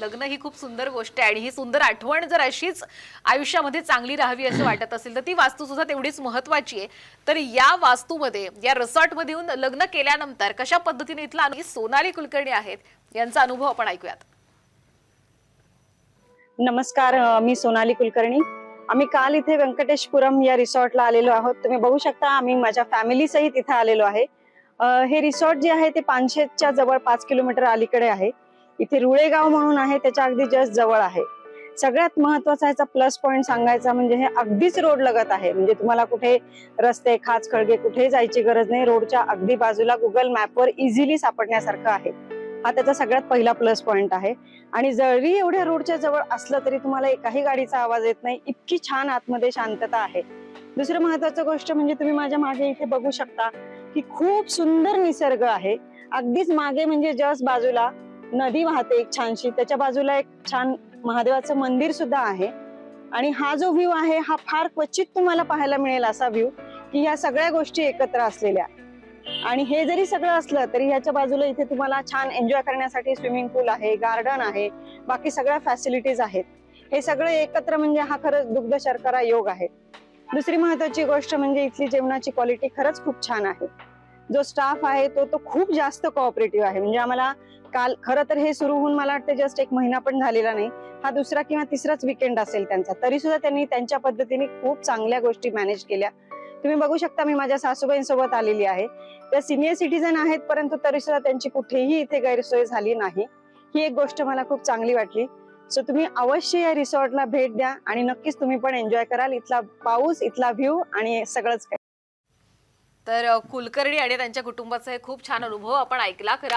लग्न ही खूप सुंदर गोष्ट आहे आणि ही सुंदर आठवण जर अशीच आयुष्यामध्ये चांगली राहावी असं वाटत असेल तर ती वास्तू सुद्धा तेवढीच महत्वाची आहे. तर या वास्तूमध्ये या रिसॉर्टमध्ये येऊन लग्न केल्यानंतर कशा पद्धतीने इथला सोनाली कुलकर्णी आहेत यांचा अनुभव आपण ऐकूयात. नमस्कार मी सोनाली कुलकर्णी. आम्ही काल इथे व्यंकटेशपुरम या रिसॉर्टला आलेलो आहोत. तुम्ही बघू शकता आम्ही माझ्या फॅमिली सहित इथे आलेलो आहे. हे रिसॉर्ट जे आहे ते पानशेतच्या जवळ पाच किलोमीटर अलीकडे आहे. इथे रुळेगाव म्हणून आहे त्याच्या अगदी जस्ट जवळ आहे. सगळ्यात महत्त्वाचा ह्याचा प्लस पॉईंट सांगायचा म्हणजे हे अगदीच रोड लगत आहे. म्हणजे तुम्हाला कुठे रस्ते खाच खळगे कुठे जायची गरज नाही. रोडच्या अगदी बाजूला गुगल मॅपवर इझिली सापडण्यासारखं आहे. हा त्याचा सगळ्यात पहिला प्लस पॉईंट आहे. आणि जरी एवढ्या रोडच्या जवळ असलं तरी तुम्हाला एकाही गाडीचा आवाज येत नाही. इतकी छान आतमध्ये शांतता आहे. दुसरं महत्वाचं गोष्ट म्हणजे तुम्ही माझ्या मागे इथे बघू शकता की खूप सुंदर निसर्ग आहे. अगदीच मागे म्हणजे जस्ट बाजूला नदी वाहते एक छानशी त्याच्या बाजूला एक छान महादेवाचं मंदिर सुद्धा आहे. आणि हा जो व्ह्यू आहे हा फार क्वचित तुम्हाला पाहायला मिळेल असा व्ह्यू की ह्या सगळ्या गोष्टी एकत्र असलेल्या. आणि हे जरी सगळं असलं तरी ह्याच्या बाजूला इथे तुम्हाला छान एन्जॉय करण्यासाठी स्विमिंग पूल आहे गार्डन आहे बाकी सगळ्या फॅसिलिटीज आहेत. हे सगळं एकत्र म्हणजे हा खरंच दुग्ध शर्करा योग आहे. दुसरी महत्वाची गोष्ट म्हणजे इथली जेवणाची क्वालिटी खरंच खूप छान आहे. जो स्टाफ आहे तो तो खूप जास्त कोऑपरेटिव्ह आहे. म्हणजे आम्हाला काल खरं तर हे सुरू होऊन मला वाटतं जस्ट एक महिना पण झालेला नाही. हा दुसरा किंवा तिसराच विकेंड असेल त्यांचा. तरी सुद्धा त्यांनी त्यांच्या पद्धतीने खूप चांगल्या गोष्टी मॅनेज केल्या. तुम्ही बघू शकता मी माझ्या सासूबाईंसोबत आलेली आहे. त्या सिनियर सिटीजन आहेत परंतु तरी सुद्धा त्यांची कुठेही इथे गैरसोय झाली नाही. ही एक गोष्ट मला खूप चांगली वाटली. सो तुम्ही अवश्य या रिसॉर्टला भेट द्या आणि नक्कीच तुम्ही पण एन्जॉय कराल. इथला पाऊस इथला व्ह्यू आणि सगळंच काही. तर कुलकर्णी आणि त्यांच्या कुटुंबाचा हे खूप छान अनुभव आपण ऐकला. खरं